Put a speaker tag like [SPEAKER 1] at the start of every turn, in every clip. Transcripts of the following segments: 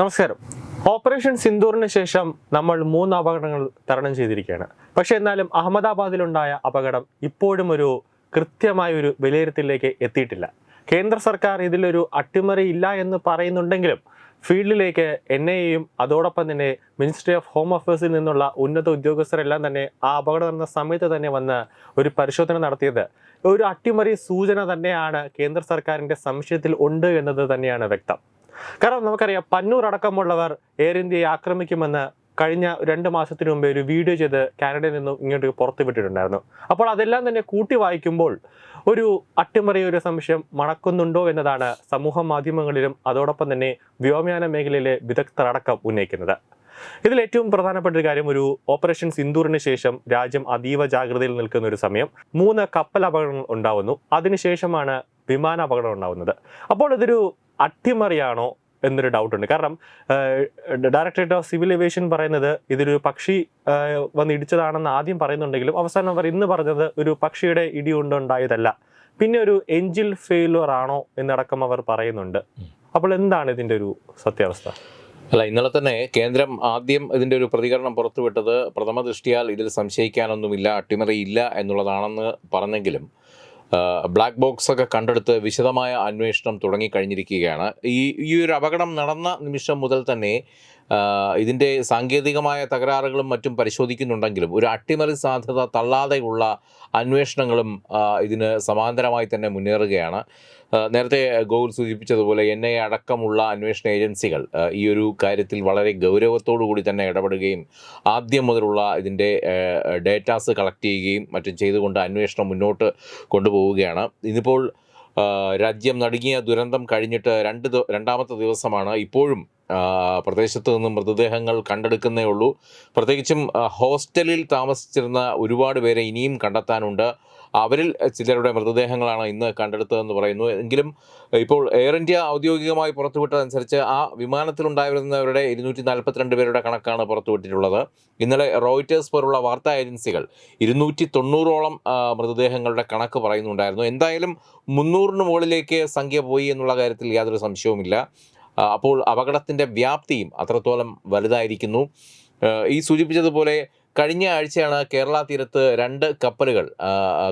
[SPEAKER 1] നമസ്കാരം. ഓപ്പറേഷൻ സിന്ദൂറിന് ശേഷം നമ്മൾ മൂന്ന് അപകടങ്ങൾ തരണം ചെയ്തിരിക്കുകയാണ്. പക്ഷെ എന്നാലും അഹമ്മദാബാദിലുണ്ടായ അപകടം ഇപ്പോഴും ഒരു കൃത്യമായ ഒരു വിലയിരുത്തലിലേക്ക് എത്തിയിട്ടില്ല. കേന്ദ്ര സർക്കാർ ഇതിലൊരു അട്ടിമറി ഇല്ല എന്ന് പറയുന്നുണ്ടെങ്കിലും ഫീൽഡിലേക്ക് എൻ ഐ എയും അതോടൊപ്പം തന്നെ മിനിസ്ട്രി ഓഫ് ഹോം അഫയേഴ്സിൽ നിന്നുള്ള ഉന്നത ഉദ്യോഗസ്ഥരെല്ലാം തന്നെ ആ അപകടം നടന്ന സമയത്ത് തന്നെ വന്ന് ഒരു പരിശോധന നടത്തിയത്. ഒരു അട്ടിമറി സൂചന തന്നെയാണ് കേന്ദ്ര സർക്കാരിന്റെ സംശയത്തിൽ ഉണ്ട് എന്നത് തന്നെയാണ് വ്യക്തം. കാരണം നമുക്കറിയാം പന്നൂർ അടക്കമുള്ളവർ എയർ ഇന്ത്യയെ ആക്രമിക്കുമെന്ന് കഴിഞ്ഞ രണ്ട് മാസത്തിന് മുമ്പേ ഒരു വീഡിയോ ചെയ്ത് കാനഡയിൽ നിന്നും ഇങ്ങോട്ട് പുറത്തു വിട്ടിട്ടുണ്ടായിരുന്നു അപ്പോൾ അതെല്ലാം തന്നെ കൂട്ടി വായിക്കുമ്പോൾ ഒരു അട്ടിമറി ഒരു സംശയം മണക്കുന്നുണ്ടോ എന്നതാണ് സമൂഹ മാധ്യമങ്ങളിലും അതോടൊപ്പം തന്നെ വ്യോമയാന മേഖലയിലെ വിദഗ്ധരടക്കം ഉന്നയിക്കുന്നത്. ഇതിൽ ഏറ്റവും പ്രധാനപ്പെട്ട ഒരു കാര്യം ഒരു ഓപ്പറേഷൻ സിന്ദൂറിന് ശേഷം രാജ്യം അതീവ ജാഗ്രതയിൽ നിൽക്കുന്ന ഒരു സമയം. മൂന്ന് കപ്പൽ അപകടങ്ങൾ ഉണ്ടാവുന്നു. അതിനുശേഷമാണ് വിമാന അപകടം ഉണ്ടാവുന്നത്. അപ്പോൾ ഇതൊരു അട്ടിമറിയാണോ എന്നൊരു ഡൗട്ട് ഉണ്ട് കാരണം ഡയറക്ടറേറ്റ് ഓഫ് സിവിൽ ഏവിയേഷൻ പറയുന്നത് ഇതൊരു പക്ഷി വന്ന് ഇടിച്ചതാണെന്ന് ആദ്യം പറയുന്നുണ്ടെങ്കിലും അവസാനം അവർ ഇന്ന് പറഞ്ഞത് ഒരു പക്ഷിയുടെ ഇടി കൊണ്ടുണ്ടായതല്ല. പിന്നെ ഒരു എഞ്ചിൽ ഫെയിലുവർ ആണോ എന്നടക്കം അവർ പറയുന്നുണ്ട്. അപ്പോൾ എന്താണ് ഇതിന്റെ ഒരു സത്യാവസ്ഥ?
[SPEAKER 2] അല്ല ഇന്നലെ തന്നെ കേന്ദ്രം ആദ്യം ഇതിന്റെ ഒരു പ്രതികരണം പുറത്തുവിട്ടത് പ്രഥമ ദൃഷ്ടിയാൽ ഇതിൽ സംശയിക്കാനൊന്നുമില്ല അട്ടിമറിയില്ല എന്നുള്ളതാണെന്ന് പറഞ്ഞെങ്കിലും ബ്ലാക്ക് ബോക്സ് ഒക്കെ കണ്ടെടുത്ത് വിശദമായ അന്വേഷണം തുടങ്ങിക്കഴിഞ്ഞിരിക്കുകയാണ്. ഈ ഈ ഒരു അപകടം നടന്ന നിമിഷം മുതൽ തന്നെ ഇതിന്റെ സാങ്കേതികമായ തകരാറുകളും മറ്റും പരിശോധിക്കുന്നുണ്ടെങ്കിലും ഒരു അട്ടിമറി സാധ്യത തള്ളാതെയുള്ള അന്വേഷണങ്ങളും ഇതിന് സമാന്തരമായി തന്നെ മുന്നേറുകയാണ്. നേരത്തെ ഗോകുൽ സൂചിപ്പിച്ചതുപോലെ എൻ ഐ അടക്കമുള്ള അന്വേഷണ ഏജൻസികൾ ഈ ഒരു കാര്യത്തിൽ വളരെ ഗൗരവത്തോടു കൂടി തന്നെ ഇടപെടുകയും ആദ്യം മുതലുള്ള ഇതിന്റെ ഡേറ്റാസ് കളക്ട് ചെയ്യുകയും മറ്റും ചെയ്തുകൊണ്ട് അന്വേഷണം മുന്നോട്ട് കൊണ്ടുപോവുകയാണ്. ഇന്നിപ്പോൾ രാജ്യം നടുങ്ങിയ ദുരന്തം കഴിഞ്ഞിട്ട് രണ്ട് രണ്ടാമത്തെ ദിവസമാണ്. ഇപ്പോഴും പ്രദേശത്ത് നിന്നും മൃതദേഹങ്ങൾ കണ്ടെടുക്കുന്നേ ഉള്ളൂ. പ്രത്യേകിച്ചും ഹോസ്റ്റലിൽ താമസിച്ചിരുന്ന ഒരുപാട് പേരെ ഇനിയും കണ്ടെത്താനുണ്ട്. അവരിൽ ചിലരുടെ മൃതദേഹങ്ങളാണ് ഇന്ന് കണ്ടെടുത്തതെന്ന് പറയുന്നു. എങ്കിലും ഇപ്പോൾ എയർ ഇന്ത്യ ഔദ്യോഗികമായി പുറത്തുവിട്ടതനുസരിച്ച് ആ വിമാനത്തിലുണ്ടായിരുന്നവരുടെ ഇരുന്നൂറ്റി നാൽപ്പത്തിരണ്ട് പേരുടെ കണക്കാണ് പുറത്തുവിട്ടിട്ടുള്ളത്. ഇന്നലെ റോയിറ്റേഴ്സ് പോലുള്ള വാർത്താ ഏജൻസികൾ ഇരുന്നൂറ്റി തൊണ്ണൂറോളം മൃതദേഹങ്ങളുടെ കണക്ക് പറയുന്നുണ്ടായിരുന്നു. എന്തായാലും മുന്നൂറിന് മുകളിലേക്ക് സംഖ്യ പോയി എന്നുള്ള കാര്യത്തിൽ യാതൊരു സംശയവുമില്ല. അപ്പോൾ അപകടത്തിന്റെ വ്യാപ്തിയും അത്രത്തോളം വലുതായിരിക്കുന്നു. ഈ സൂചിപ്പിച്ചതുപോലെ കഴിഞ്ഞ ആഴ്ചയാണ് കേരള തീരത്ത് രണ്ട് കപ്പലുകൾ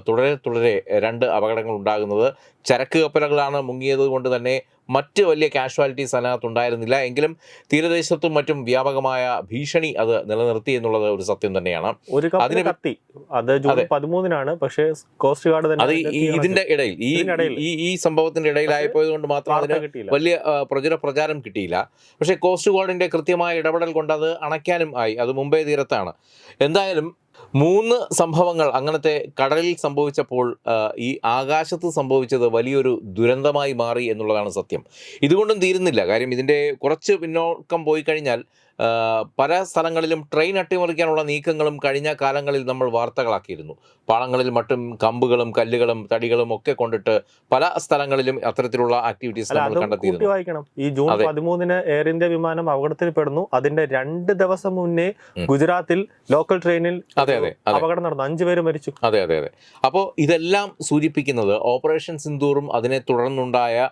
[SPEAKER 2] തുടരെ തുടരെ രണ്ട് അപകടങ്ങൾ ഉണ്ടാകുന്നത്. ചരക്ക് കപ്പലുകളാണ് മുങ്ങിയത് കൊണ്ട് തന്നെ മറ്റ് വലിയ കാഷ്വാലിറ്റീസ് അതിനകത്ത് ഉണ്ടായിരുന്നില്ല. എങ്കിലും തീരദേശത്തും മറ്റും വ്യാപകമായ ഭീഷണി അത് നിലനിർത്തി എന്നുള്ളത് ഒരു സത്യം തന്നെയാണ്.
[SPEAKER 1] ഒരു
[SPEAKER 2] അതിന്
[SPEAKER 1] കത്തി. അത് ജൂൺ പതിമൂന്നിനാണ്. പക്ഷേ കോസ്റ്റ് ഗാർഡ് തന്നെ
[SPEAKER 2] അത് ഇതിന്റെ ഇടയിൽ. ഈ ഈ ഈ സംഭവത്തിന്റെ ഇടയിലായപ്പോയത് കൊണ്ട് മാത്രം അതിന് വലിയ പ്രചുര പ്രചാരം കിട്ടിയില്ല. പക്ഷേ കോസ്റ്റ് ഗാർഡിന്റെ കൃത്യമായ ഇടപെടൽ കൊണ്ട് അത് അണയ്ക്കാനും ആയി. അത് മുംബൈ തീരത്താണ്. എന്തായാലും മൂന്ന് സംഭവങ്ങൾ അങ്ങനത്തെ കടലിൽ സംഭവിച്ചപ്പോൾ ഈ ആകാശത്ത് സംഭവിച്ചത് വലിയൊരു ദുരന്തമായി മാറി എന്നുള്ളതാണ് സത്യം. ഇതുകൊണ്ടും തീരുന്നില്ല. കാര്യം ഇതിന്റെ കുറച്ച് പിന്നോക്കം പോയി കഴിഞ്ഞാൽ പല സ്ഥലങ്ങളിലും ട്രെയിൻ അട്ടിമറിക്കാനുള്ള നീക്കങ്ങളും കഴിഞ്ഞ കാലങ്ങളിൽ നമ്മൾ വാർത്തകളാക്കിയിരുന്നു. പാളങ്ങളിൽ മറ്റും കമ്പുകളും കല്ലുകളും തടികളും ഒക്കെ കൊണ്ടിട്ട് പല സ്ഥലങ്ങളിലും അത്തരത്തിലുള്ള ആക്ടിവിറ്റീസ് നമ്മൾ കണ്ടെത്തിയിരുന്നു.
[SPEAKER 1] ഈ ജൂൺ. പതിമൂന്നിന് എയർ ഇന്ത്യ വിമാനം അപകടത്തിൽപ്പെടുന്നു. അതിന്റെ രണ്ട് ദിവസം മുന്നേ ഗുജറാത്തിൽ ലോക്കൽ ട്രെയിനിൽ
[SPEAKER 2] അതെ അതെ
[SPEAKER 1] അപകടം നടന്നു. അഞ്ചു പേര് മരിച്ചു.
[SPEAKER 2] അതെ അതെ അതെ. അപ്പോൾ ഇതെല്ലാം സൂചിപ്പിക്കുന്നത് ഓപ്പറേഷൻ സിന്ദൂറും അതിനെ തുടർന്നുണ്ടായ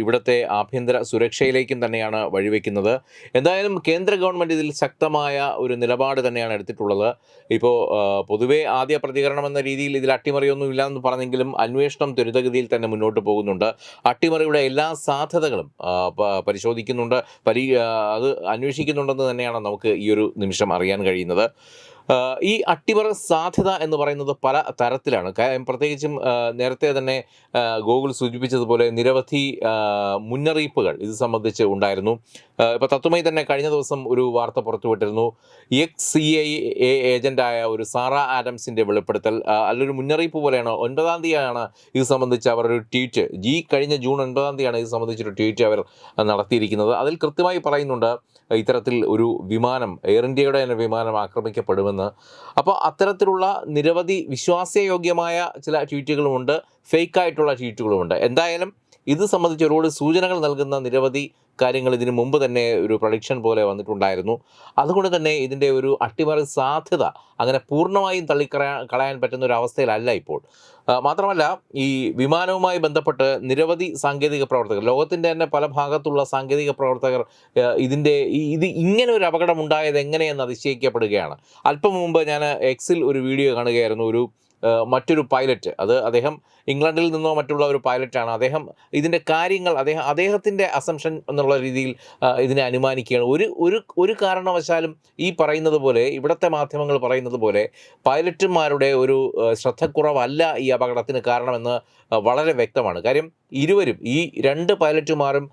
[SPEAKER 2] ഇവിടുത്തെ ആഭ്യന്തര സുരക്ഷയിലേക്കും തന്നെയാണ് വഴിവെക്കുന്നത്. എന്തായാലും കേന്ദ്ര ഗവൺമെന്റ് ഇതിൽ ശക്തമായ ഒരു നിലപാട് തന്നെയാണ് എടുത്തിട്ടുള്ളത്. ഇപ്പോൾ പൊതുവേ ആദ്യ പ്രതികരണം എന്ന രീതിയിൽ ഇതിൽ അട്ടിമറിയൊന്നും ഇല്ല എന്ന് പറഞ്ഞെങ്കിലും അന്വേഷണം ത്വരിതഗതിയിൽ തന്നെ മുന്നോട്ട് പോകുന്നുണ്ട്. അട്ടിമറിയുടെ എല്ലാ സാധ്യതകളും പരിശോധിക്കുന്നുണ്ട് പരി അത് അന്വേഷിക്കുന്നുണ്ടെന്ന് തന്നെയാണ് നമുക്ക് ഈ ഒരു നിമിഷം അറിയാൻ കഴിയുന്നത്. ഈ അട്ടിമറ സാധ്യത എന്ന് പറയുന്നത് പല തരത്തിലാണ്. പ്രത്യേകിച്ചും നേരത്തെ തന്നെ ഗൂഗിൾ സൂചിപ്പിച്ചതുപോലെ നിരവധി മുന്നറിയിപ്പുകൾ ഇത് സംബന്ധിച്ച് ഉണ്ടായിരുന്നു. ഇപ്പോൾ തത്വമായി തന്നെ കഴിഞ്ഞ ദിവസം ഒരു വാർത്ത പുറത്തുവിട്ടിരുന്നു. എക്സ് സി ഐ എ ഏജന്റായ ഒരു സാറ ആഡംസിന്റെ വെളിപ്പെടുത്തൽ. അല്ലൊരു മുന്നറിയിപ്പ് പോലെയാണ്. ഒൻപതാം തീയതിയാണ് ഇത് സംബന്ധിച്ച് അവർ ഒരു ട്വീറ്റ്. ജി കഴിഞ്ഞ ജൂൺ ഒൻപതാം തീയതിയാണ് ഇത് സംബന്ധിച്ചൊരു ട്വീറ്റ് അവർ നടത്തിയിരിക്കുന്നത്. അതിൽ കൃത്യമായി പറയുന്നുണ്ട് ഇത്തരത്തിൽ ഒരു വിമാനം എയർ ഇന്ത്യയുടെ തന്നെ വിമാനം ആക്രമിക്കപ്പെടുമെന്ന് അപ്പോൾ അത്തരത്തിലുള്ള നിരവധി വിശ്വാസയോഗ്യമായ ചില ട്വീറ്റുകളുമുണ്ട്. ഫേക്കായിട്ടുള്ള ട്വീറ്റുകളുമുണ്ട്. എന്തായാലും ഇത് സംബന്ധിച്ച് ഒരുപാട് സൂചനകൾ നൽകുന്ന നിരവധി കാര്യങ്ങൾ ഇതിനു മുമ്പ് തന്നെ ഒരു പ്രൊഡിക്ഷൻ പോലെ വന്നിട്ടുണ്ടായിരുന്നു. അതുകൊണ്ട് തന്നെ ഇതിന്റെ ഒരു അട്ടിമറി സാധ്യത അങ്ങനെ പൂർണമായും തള്ളിക്കളയാൻ കളയാൻ പറ്റുന്ന ഒരു അവസ്ഥയിലല്ല ഇപ്പോൾ. മാത്രമല്ല ഈ വിമാനവുമായി ബന്ധപ്പെട്ട് നിരവധി സാങ്കേതിക പ്രവർത്തകർ ലോകത്തിന്റെ തന്നെ പല ഭാഗത്തുള്ള സാങ്കേതിക പ്രവർത്തകർ ഇതിന്റെ ഇത് ഇങ്ങനെ ഒരു അപകടം ഉണ്ടായത് എങ്ങനെയെന്ന് അതിശയിക്കപ്പെടുകയാണ്. അല്പം മുമ്പ് ഞാൻ എക്സിൽ ഒരു വീഡിയോ കാണുകയായിരുന്നു. ഒരു മറ്റൊരു പൈലറ്റ് അത് അദ്ദേഹം ഇംഗ്ലണ്ടിൽ നിന്നോ മറ്റുള്ള ഒരു പൈലറ്റാണ് അദ്ദേഹം ഇതിന്റെ കാര്യങ്ങൾ അദ്ദേഹം അദ്ദേഹത്തിന്റെ അസംഷൻ എന്നുള്ള രീതിയിൽ ഇതിനെ അനുമാനിക്കുകയാണ്. ഒരു ഒരു ഒരു കാരണവശാലും ഈ പറയുന്നത് പോലെ ഇവിടുത്തെ മാധ്യമങ്ങൾ പറയുന്നത് പോലെ പൈലറ്റുമാരുടെ ഒരു ശ്രദ്ധക്കുറവല്ല ഈ അപകടത്തിന് കാരണമെന്ന് വളരെ വ്യക്തമാണ്. കാര്യം ഇരുവരും ഈ രണ്ട് പൈലറ്റുമാരും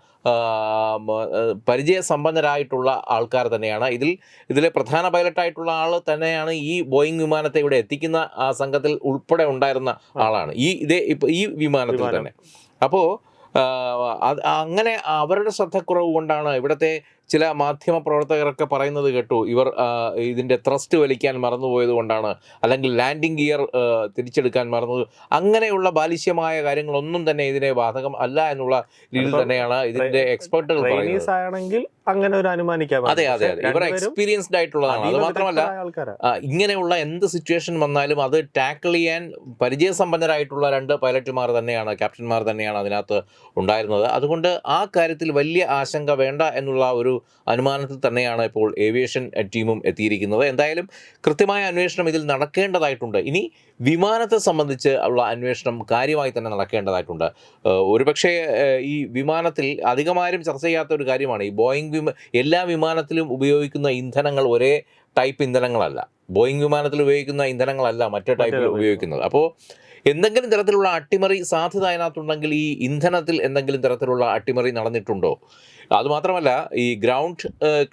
[SPEAKER 2] പരിചയസമ്പന്നരായിട്ടുള്ള ആൾക്കാർ തന്നെയാണ്. ഇതിൽ ഇതിലെ പ്രധാന പൈലറ്റായിട്ടുള്ള ആൾ തന്നെയാണ് ഈ ബോയിങ് വിമാനത്തെ ഇവിടെ എത്തിക്കുന്ന ആ സംഘത്തിൽ ഉൾപ്പെടെ ഉണ്ടായിരുന്ന ആളാണ്. ഈ ഇതേ ഇപ്പോൾ ഈ വിമാനത്തിൽ തന്നെ. അപ്പോൾ അങ്ങനെ അവരുടെ ശ്രദ്ധക്കുറവ് കൊണ്ടാണ് ഇവിടുത്തെ ചില മാധ്യമ പ്രവർത്തകരൊക്കെ പറയുന്നത് കേട്ടു. ഇവർ ഇതിന്റെ ഇതിന്റെ ത്രസ്റ്റ് വലിക്കാൻ മറന്നുപോയത് കൊണ്ടാണ്. അല്ലെങ്കിൽ ലാൻഡിംഗ് ഗിയർ തിരിച്ചെടുക്കാൻ മറന്നത്. അങ്ങനെയുള്ള ബാലിശ്യമായ കാര്യങ്ങളൊന്നും തന്നെ ഇതിനെ ബാധകം അല്ല എന്നുള്ള രീതിയിൽ തന്നെയാണ് ഇതിന്റെ എക്സ്പെർട്ടുകൾ പറയുന്നത്.
[SPEAKER 1] ആണെങ്കിൽ അങ്ങനെ ഒരു അനുമാനിക്കാം.
[SPEAKER 2] അതെ അതെ അതെ. ഇവർ എക്സ്പീരിയൻസ്ഡ് ആയിട്ടുള്ളതാണ്. അത് മാത്രമല്ല ഇങ്ങനെയുള്ള എന്ത് സിറ്റുവേഷൻ വന്നാലും അത് ടാക്കിൾ ചെയ്യാൻ പരിചയസമ്പന്നരായിട്ടുള്ള രണ്ട് പൈലറ്റുമാർ തന്നെയാണ് ക്യാപ്റ്റന്മാർ തന്നെയാണ് അതിനകത്ത് ഉണ്ടായിരുന്നത്. അതുകൊണ്ട് ആ കാര്യത്തിൽ വലിയ ആശങ്ക വേണ്ട എന്നുള്ള ഒരു അനുമാനത്തിൽ തന്നെയാണ് ഇപ്പോൾ ഏവിയേഷൻ ടീമും എത്തിയിരിക്കുന്നത്. എന്തായാലും കൃത്യമായ അന്വേഷണം ഇതിൽ നടക്കേണ്ടതായിട്ടുണ്ട്. ഇനി വിമാനത്തെ സംബന്ധിച്ച് ഉള്ള അന്വേഷണം കാര്യമായി തന്നെ നടക്കേണ്ടതായിട്ടുണ്ട്. ഒരുപക്ഷേ ഈ വിമാനത്തിൽ അധികമാരും ചർച്ച ചെയ്യാത്ത ഒരു കാര്യമാണ് ഈ ബോയിങ് വിമ എല്ലാ വിമാനത്തിലും ഉപയോഗിക്കുന്ന ഇന്ധനങ്ങൾ ഒരേ ടൈപ്പ് ഇന്ധനങ്ങളല്ല. ബോയിങ് വിമാനത്തിൽ ഉപയോഗിക്കുന്ന ഇന്ധനങ്ങളല്ല മറ്റേ ടൈപ്പിൽ ഉപയോഗിക്കുന്നത്. അപ്പോൾ എന്തെങ്കിലും തരത്തിലുള്ള അട്ടിമറി സാധ്യത അതിനകത്തുണ്ടെങ്കിൽ ഈ ഇന്ധനത്തിൽ എന്തെങ്കിലും തരത്തിലുള്ള അട്ടിമറി നടന്നിട്ടുണ്ടോ? അതുമാത്രമല്ല ഈ ഗ്രൗണ്ട്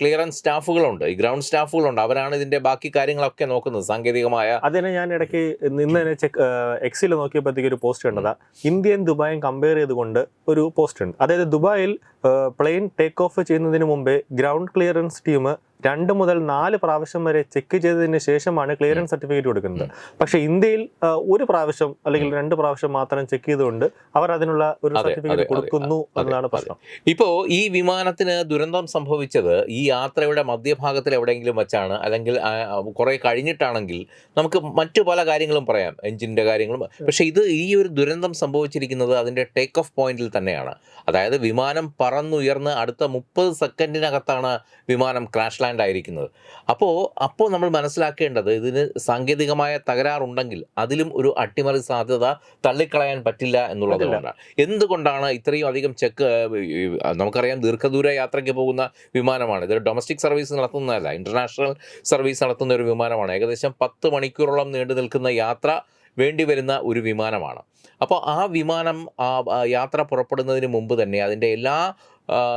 [SPEAKER 2] ക്ലിയറൻസ് സ്റ്റാഫുകളുണ്ട്. ഈ ഗ്രൗണ്ട് സ്റ്റാഫുകളുണ്ട്. അവരാണ് ഇതിന്റെ ബാക്കി കാര്യങ്ങളൊക്കെ നോക്കുന്നത്. സാങ്കേതികമായ
[SPEAKER 1] അതിനെ ഞാൻ ഇടയ്ക്ക് നിന്ന് തന്നെ ചെക്ക് എക്സിൽ നോക്കിയപ്പോഴത്തേക്ക് ഒരു പോസ്റ്റ് കണ്ടതാ. ഇന്ത്യൻ ദുബായും കമ്പയർ ചെയ്തുകൊണ്ട് ഒരു പോസ്റ്റ് ഉണ്ട്. അതായത് ദുബായിൽ പ്ലെയിൻ ടേക്ക് ഓഫ് ചെയ്യുന്നതിന് മുമ്പേ ഗ്രൗണ്ട് ക്ലിയറൻസ് ടീം രണ്ട് മുതൽ നാല് പ്രാവശ്യം വരെ ചെക്ക് ചെയ്തതിന് ശേഷമാണ് ക്ലിയറൻസ് സർട്ടിഫിക്കറ്റ് കൊടുക്കുന്നത്. പക്ഷേ ഇന്ത്യയിൽ ഒരു പ്രാവശ്യം അല്ലെങ്കിൽ രണ്ട് പ്രാവശ്യം മാത്രം ചെക്ക് ചെയ്തുകൊണ്ട് അവർ അതിനുള്ള ഒരു സർട്ടിഫിക്കറ്റ് കൊടുക്കുന്നു എന്നാണ്
[SPEAKER 2] പറയുന്നത്.
[SPEAKER 1] പ്രശ്നം.
[SPEAKER 2] ഇപ്പോൾ ഈ വിമാനത്തിന് ദുരന്തം സംഭവിച്ചത് ഈ യാത്രയുടെ മധ്യഭാഗത്തിൽ എവിടെയെങ്കിലും വെച്ചാണ്? അല്ലെങ്കിൽ കുറെ കഴിഞ്ഞിട്ടാണെങ്കിൽ നമുക്ക് മറ്റു പല കാര്യങ്ങളും പറയാം. എഞ്ചിന്റെ കാര്യങ്ങളും. പക്ഷേ ഇത് ഈ ഒരു ദുരന്തം സംഭവിച്ചിരിക്കുന്നത് അതിന്റെ ടേക്ക് ഓഫ് പോയിന്റിൽ തന്നെയാണ്. അതായത് വിമാനം പറന്നുയർന്ന് അടുത്ത മുപ്പത് സെക്കൻഡിനകത്താണ് വിമാനം ക്രാഷ് ലാൻഡ് ആയിരിക്കുന്നത് അപ്പോൾ അപ്പോൾ നമ്മൾ മനസ്സിലാക്കേണ്ടത് ഇതിന് സാങ്കേതികമായ തകരാറുണ്ടെങ്കിൽ അതിലും ഒരു അട്ടിമറി സാധ്യത തള്ളിക്കളയാൻ പറ്റില്ല എന്നുള്ളത്. കൊണ്ടാണ് എന്തുകൊണ്ടാണ് ഇത്രയും അധികം ചെക്ക് നമുക്കറിയാം ദീർഘദൂര യാത്രയ്ക്ക് പോകുന്ന വിമാനമാണ്. ഇതൊരു ഡൊമസ്റ്റിക് സർവീസ് നടത്തുന്നതല്ല ഇന്റർനാഷണൽ സർവീസ് നടത്തുന്ന ഒരു വിമാനമാണ്. ഏകദേശം പത്ത് മണിക്കൂറോളം നീണ്ടു നിൽക്കുന്ന യാത്ര വേണ്ടി വരുന്ന ഒരു വിമാനമാണ്. അപ്പോൾ ആ വിമാനം ആ യാത്ര പുറപ്പെടുന്നതിന് മുമ്പ് തന്നെ അതിന്റെ എല്ലാ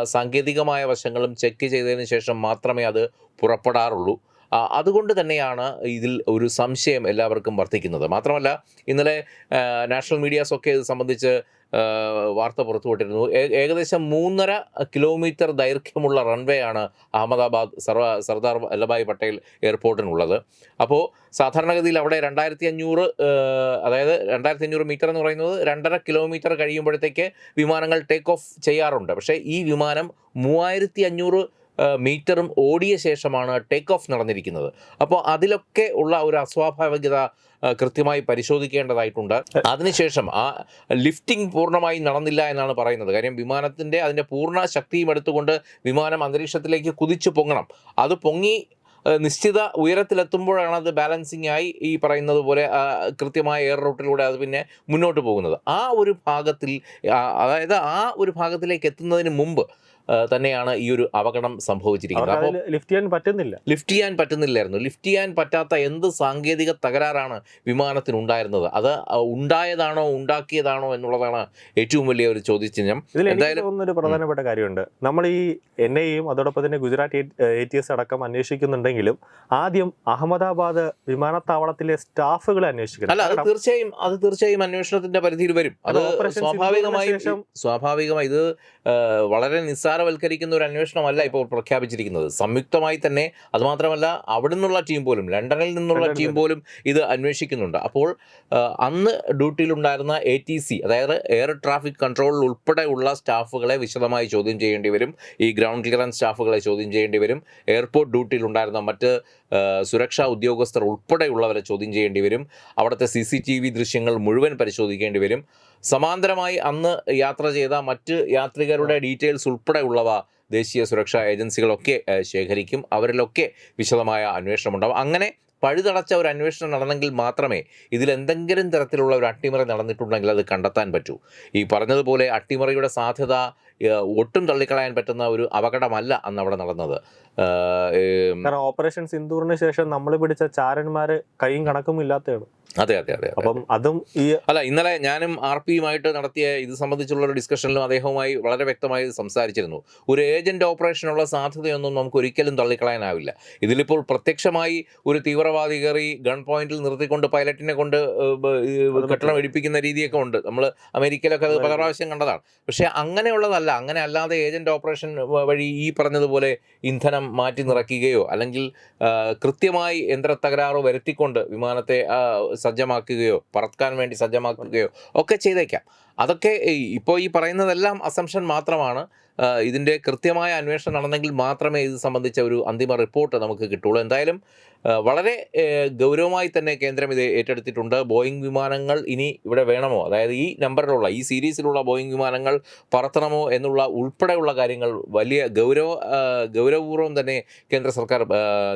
[SPEAKER 2] സാങ്കേതികമായ വശങ്ങളും ചെക്ക് ചെയ്തതിന് ശേഷം മാത്രമേ അത് പുറപ്പെടാറുള്ളൂ. അതുകൊണ്ട് തന്നെയാണ് ഇതിൽ ഒരു സംശയം എല്ലാവർക്കും വർദ്ധിക്കുന്നത്. മാത്രമല്ല ഇന്നലെ നാഷണൽ മീഡിയാസ് ഒക്കെ ഇത് സംബന്ധിച്ച് വാർത്ത പുറത്തുവിട്ടിരുന്നു. ഏകദേശം മൂന്നര കിലോമീറ്റർ ദൈർഘ്യമുള്ള റൺവേ ആണ് അഹമ്മദാബാദ് സർവ സർദാർ വല്ലഭായ് പട്ടേൽ എയർപോർട്ടിനുള്ളത്. അപ്പോൾ സാധാരണഗതിയിൽ അവിടെ രണ്ടായിരത്തി അഞ്ഞൂറ് അതായത് രണ്ടായിരത്തി അഞ്ഞൂറ് മീറ്റർ എന്ന് പറയുന്നത് രണ്ടര കിലോമീറ്റർ കഴിയുമ്പോഴത്തേക്ക് വിമാനങ്ങൾ ടേക്ക് ഓഫ് ചെയ്യാറുണ്ട്. പക്ഷേ ഈ വിമാനം മൂവായിരത്തി അഞ്ഞൂറ് മീറ്ററും ഓടിയ ശേഷമാണ് ടേക്ക് ഓഫ് നടന്നിരിക്കുന്നത്. അപ്പോൾ അതിലൊക്കെ ഉള്ള ഒരു അസ്വാഭാവികത കൃത്യമായി പരിശോധിക്കേണ്ടതായിട്ടുണ്ട്. അതിനുശേഷം ആ ലിഫ്റ്റിംഗ് പൂർണമായി നടന്നില്ല എന്നാണ് പറയുന്നത്. കാര്യം വിമാനത്തിന്റെ അതിന്റെ പൂർണ ശക്തിയും എടുത്തുകൊണ്ട് വിമാനം അന്തരീക്ഷത്തിലേക്ക് കുതിച്ചു പൊങ്ങണം. അത് പൊങ്ങി നിശ്ചിത ഉയരത്തിലെത്തുമ്പോഴാണ് അത് ബാലൻസിങ് ആയി ഈ പറയുന്നത് പോലെ കൃത്യമായ എയർ റൂട്ടിലൂടെ അത് പിന്നെ മുന്നോട്ട് പോകുന്നത്. ആ ഒരു ഭാഗത്തിൽ അതായത് ആ ഒരു ഭാഗത്തിലേക്ക് എത്തുന്നതിന് മുമ്പ് തന്നെയാണ് ഈ ഒരു അപകടം സംഭവിച്ചിരിക്കുന്നത്. അപ്പോൾ
[SPEAKER 1] ലിഫ്റ്റ് ചെയ്യാൻ പറ്റുന്നില്ല.
[SPEAKER 2] ലിഫ്റ്റ് ചെയ്യാൻ പറ്റുന്നില്ലായിരുന്നു. ലിഫ്റ്റ് ചെയ്യാൻ പറ്റാത്ത എന്ത് സാങ്കേതിക തകരാറാണ് വിമാനത്തിനുണ്ടായിരുന്നത്? അത് ഉണ്ടായതാണോ ഉണ്ടാക്കിയതാണോ എന്നുള്ളതാണ് ഏറ്റവും വലിയ ഒരു ചോദ്യചിഹ്നം. എന്തായാലും-
[SPEAKER 1] ഒരു പ്രധാനപ്പെട്ട കാര്യമുണ്ട്. നമ്മൾ ഈ എൻ ഐയും അതോടൊപ്പം തന്നെ ഗുജറാത്ത് എ ടി എസ് അടക്കം അന്വേഷിക്കുന്നുണ്ടെങ്കിലും ആദ്യം അഹമ്മദാബാദ് വിമാനത്താവളത്തിലെ സ്റ്റാഫുകളെ അന്വേഷിക്കണം.
[SPEAKER 2] അല്ല അത് തീർച്ചയായും അത് തീർച്ചയായും അന്വേഷണത്തിന്റെ പരിധിയിൽ വരും. അത് സ്വാഭാവികമായി സ്വാഭാവികമായി ഇത് വളരെ നിസ്സാര നിസ്സാരവൽക്കരിക്കുന്ന ഒരു അന്വേഷണമല്ല ഇപ്പോൾ പ്രഖ്യാപിച്ചിരിക്കുന്നത്. സംയുക്തമായി തന്നെ അതുമാത്രമല്ല അവിടെ നിന്നുള്ള ടീം പോലും ലണ്ടനിൽ നിന്നുള്ള ടീം പോലും ഇത് അന്വേഷിക്കുന്നുണ്ട്. അപ്പോൾ അന്ന് ഡ്യൂട്ടിയിലുണ്ടായിരുന്ന എ ടി സി അതായത് എയർ ട്രാഫിക് കൺട്രോളിൽ ഉൾപ്പെടെയുള്ള സ്റ്റാഫുകളെ വിശദമായി ചോദ്യം ചെയ്യേണ്ടി വരും. ഈ ഗ്രൗണ്ട് ക്ലിയറൻസ് സ്റ്റാഫുകളെ ചോദ്യം ചെയ്യേണ്ടി വരും. എയർപോർട്ട് ഡ്യൂട്ടിയിലുണ്ടായിരുന്ന മറ്റ് സുരക്ഷാ ഉദ്യോഗസ്ഥർ ഉൾപ്പെടെയുള്ളവരെ ചോദ്യം ചെയ്യേണ്ടി വരും. അവിടുത്തെ സി സി ടി വി ദൃശ്യങ്ങൾ മുഴുവൻ പരിശോധിക്കേണ്ടി വരും. സമാന്തരമായി അന്ന് യാത്ര ചെയ്ത മറ്റ് യാത്രികരുടെ ഡീറ്റെയിൽസ് ഉൾപ്പെടെയുള്ളവ ദേശീയ സുരക്ഷാ ഏജൻസികളൊക്കെ ശേഖരിക്കും. അവരിലൊക്കെ വിശദമായ അന്വേഷണം ഉണ്ടാവും അങ്ങനെ പഴുതടച്ച ഒരു അന്വേഷണം നടന്നെങ്കിൽ മാത്രമേ ഇതിലെന്തെങ്കിലും തരത്തിലുള്ള ഒരു അട്ടിമറി നടന്നിട്ടുണ്ടെങ്കിൽ അത് കണ്ടെത്താൻ പറ്റൂ. ഈ പറഞ്ഞതുപോലെ അട്ടിമറിയുടെ സാധ്യത ഒട്ടും തള്ളിക്കളയാൻ പറ്റുന്ന ഒരു അപകടമല്ല അന്ന് അവിടെ നടന്നത്
[SPEAKER 1] കാരണം ഓപ്പറേഷൻ സിന്ദൂറിന് ശേഷം നമ്മൾ പിടിച്ച ചാരന്മാര് കൈയും കണക്കും ഇല്ലാത്തതാണ്
[SPEAKER 2] അതെ അതെ അതെ.
[SPEAKER 1] അപ്പം അതും ഈ
[SPEAKER 2] അല്ല ഇന്നലെ ഞാനും ആർ പിയുമായിട്ട് നടത്തിയ ഇത് സംബന്ധിച്ചുള്ള ഒരു ഡിസ്കഷനിലും അദ്ദേഹവുമായി വളരെ വ്യക്തമായി സംസാരിച്ചിരുന്നു. ഒരു ഏജന്റ് ഓപ്പറേഷനുള്ള സാധ്യതയൊന്നും നമുക്ക് ഒരിക്കലും തള്ളിക്കളയാനാവില്ല. ഇതിലിപ്പോൾ പ്രത്യക്ഷമായി ഒരു തീവ്രവാദി കയറി ഗൺ പോയിന്റിൽ നിർത്തിക്കൊണ്ട് പൈലറ്റിനെ കൊണ്ട് കെട്ടണം ഇടിപ്പിക്കുന്ന രീതിയൊക്കെ ഉണ്ട്. നമ്മൾ അമേരിക്കയിലൊക്കെ അത് പല പ്രാവശ്യം കണ്ടതാണ്. പക്ഷേ അങ്ങനെയുള്ളതല്ല. അങ്ങനെ അല്ലാതെ ഏജന്റ് ഓപ്പറേഷൻ വഴി ഈ പറഞ്ഞതുപോലെ ഇന്ധനം മാറ്റി നിറയ്ക്കുകയോ അല്ലെങ്കിൽ കൃത്യമായി യന്ത്ര തകരാറ് വരുത്തിക്കൊണ്ട് വിമാനത്തെ സജ്ജമാക്കുകയോ പറക്കാൻ വേണ്ടി സജ്ജമാക്കുകയോ ഒക്കെ ചെയ്തേക്കാം. അതൊക്കെ ഇപ്പോൾ ഈ പറയുന്നതെല്ലാം അസംഷൻ മാത്രമാണ്. ഇതിന്റെ കൃത്യമായ അന്വേഷണം നടന്നെങ്കിൽ മാത്രമേ ഇത് സംബന്ധിച്ച ഒരു അന്തിമ റിപ്പോർട്ട് നമുക്ക് കിട്ടുള്ളൂ. എന്തായാലും വളരെ ഗൗരവമായി തന്നെ കേന്ദ്രം ഇത് ഏറ്റെടുത്തിട്ടുണ്ട്. ബോയിങ് വിമാനങ്ങൾ ഇനി ഇവിടെ വേണമോ? അതായത് ഈ നമ്പറിലുള്ള ഈ സീരീസിലുള്ള ബോയിങ് വിമാനങ്ങൾ പറത്തണമോ എന്നുള്ള ഉൾപ്പെടെയുള്ള കാര്യങ്ങൾ വലിയ ഗൗരവ ഗൗരവപൂർവം തന്നെ കേന്ദ്ര സർക്കാർ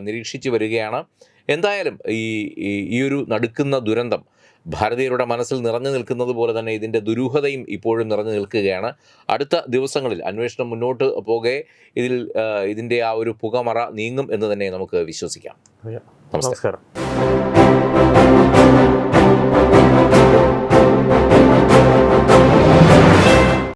[SPEAKER 2] നിരീക്ഷിച്ചു വരികയാണ്. എന്തായാലും ഈ ഈ- ഒരു നടുക്കുന്ന ദുരന്തം ഭാരതീയരുടെ മനസ്സിൽ നിറഞ്ഞു നിൽക്കുന്നത് പോലെ തന്നെ ഇതിന്റെ ദുരൂഹതയും ഇപ്പോഴും നിറഞ്ഞു നിൽക്കുകയാണ്. അടുത്ത ദിവസങ്ങളിൽ അന്വേഷണം മുന്നോട്ട് പോകെ ഇതിൽ ഇതിന്റെ ആ ഒരു പുകമറ നീങ്ങും എന്ന് തന്നെ നമുക്ക് വിശ്വസിക്കാം.
[SPEAKER 1] നമസ്കാരം.